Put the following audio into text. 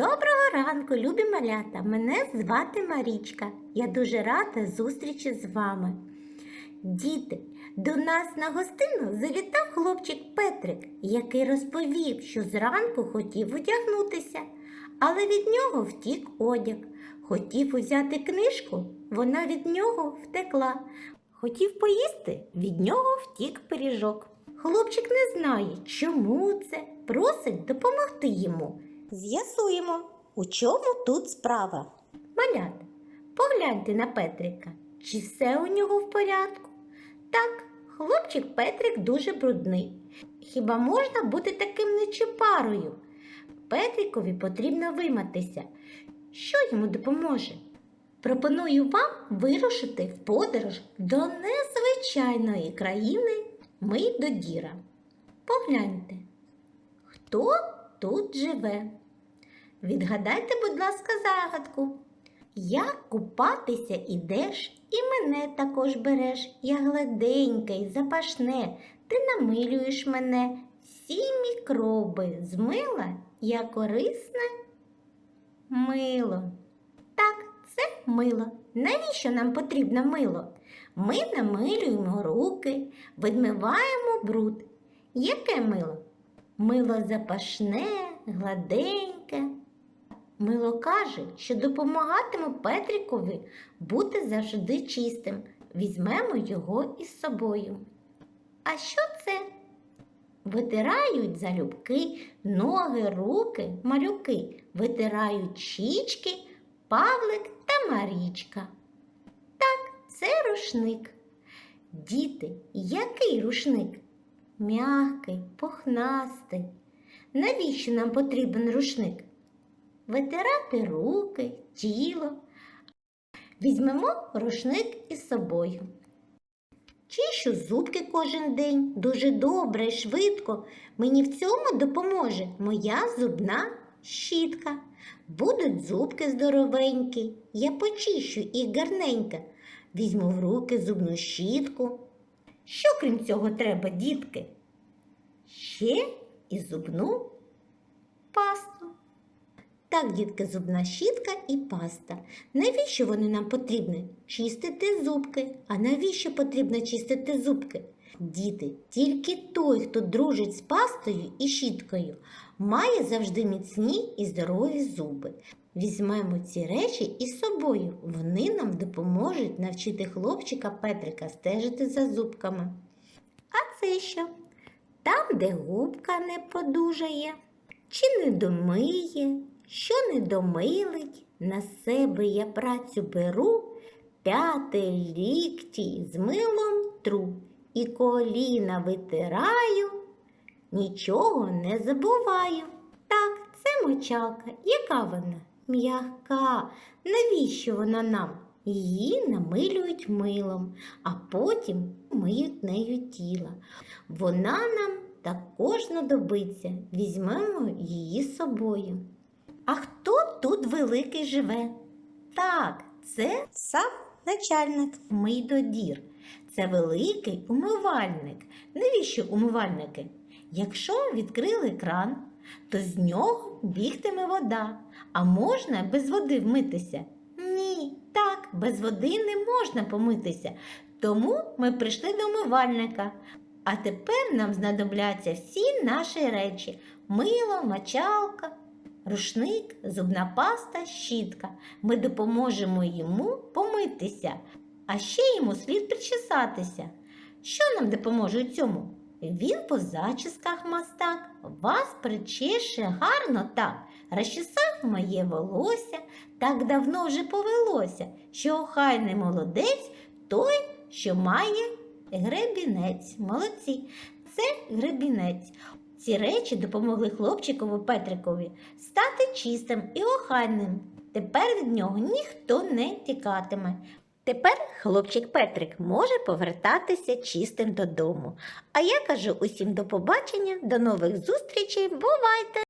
Доброго ранку, любі малята! Мене звати Марічка. Я дуже рада зустрічі з вами. Діти, до нас на гостину завітав хлопчик Петрик, який розповів, що зранку хотів одягнутися, але від нього втік одяг. Хотів узяти книжку, вона від нього втекла. Хотів поїсти, від нього втік пиріжок. Хлопчик не знає, чому це, просить допомогти йому. З'ясуємо, у чому тут справа. Малята, погляньте на Петрика, чи все у нього в порядку? Так, хлопчик Петрик дуже брудний. Хіба можна бути таким нечипарою? Петрикові потрібно виматися. Що йому допоможе? Пропоную вам вирушити в подорож до незвичайної країни Мийдодіра. Погляньте, хто тут живе? Відгадайте, будь ласка, загадку. Як купатися ідеш, і мене також береш. Я гладеньке й запашне, ти намилюєш мене. Всі мікроби змила, я корисне мило. Так, це мило. Навіщо нам потрібно мило? Ми намилюємо руки, відмиваємо бруд. Яке мило? Мило запашне, гладеньке. Мило каже, що допомагатиме Петрікові бути завжди чистим. Візьмемо його із собою. А що це? Витирають залюбки, ноги, руки, малюки, витирають щічки, Павлик та Марічка. Так, це рушник. Діти, який рушник? М'який, пухнастий. Навіщо нам потрібен рушник? Витирати руки, тіло. Візьмемо рушник із собою. Чищу зубки кожен день дуже добре і швидко. Мені в цьому допоможе моя зубна щітка. Будуть зубки здоровенькі, я почищу їх гарненько. Візьму в руки зубну щітку. Що крім цього треба, дітки? Ще і зубну пасту. Так, дітки, зубна щітка і паста. Навіщо вони нам потрібні? Чистити зубки. А навіщо потрібно чистити зубки? Діти, тільки той, хто дружить з пастою і щіткою, має завжди міцні і здорові зуби. Візьмемо ці речі із собою. Вони нам допоможуть навчити хлопчика Петрика стежити за зубками. А це що? Там, де губка не подужає, чи не домиє, що не домилить, на себе я працю беру, п'яте лікті з милом тру і коліна витираю, нічого не забуваю. Так, це мочалка. Яка вона? М'яка. Навіщо вона нам? Її намилюють милом, а потім миють нею тіло. Вона нам також знадобиться. Візьмемо її з собою. А хто тут великий живе? Так, це сам начальник Мийдодір. Це великий умивальник. Навіщо умивальники? Якщо відкрили кран, то з нього бігтиме вода. А можна без води вмитися? Ні, так, без води не можна помитися. Тому ми прийшли до умивальника. А тепер нам знадобляться всі наші речі: мило, мочалка, рушник, зубна паста, щітка. Ми допоможемо йому помитися, а ще йому слід причесатися. Що нам допоможе у цьому? Він по зачісках мастак, вас причеше гарно так, розчесав моє волосся, так давно вже повелося, що охайний молодець той, що має гребінець. Молодці, це гребінець. Ці речі допомогли хлопчикові Петрикові стати чистим і охайним. Тепер від нього ніхто не тікатиме. Тепер хлопчик Петрик може повертатися чистим додому. А я кажу усім до побачення, до нових зустрічей, бувайте!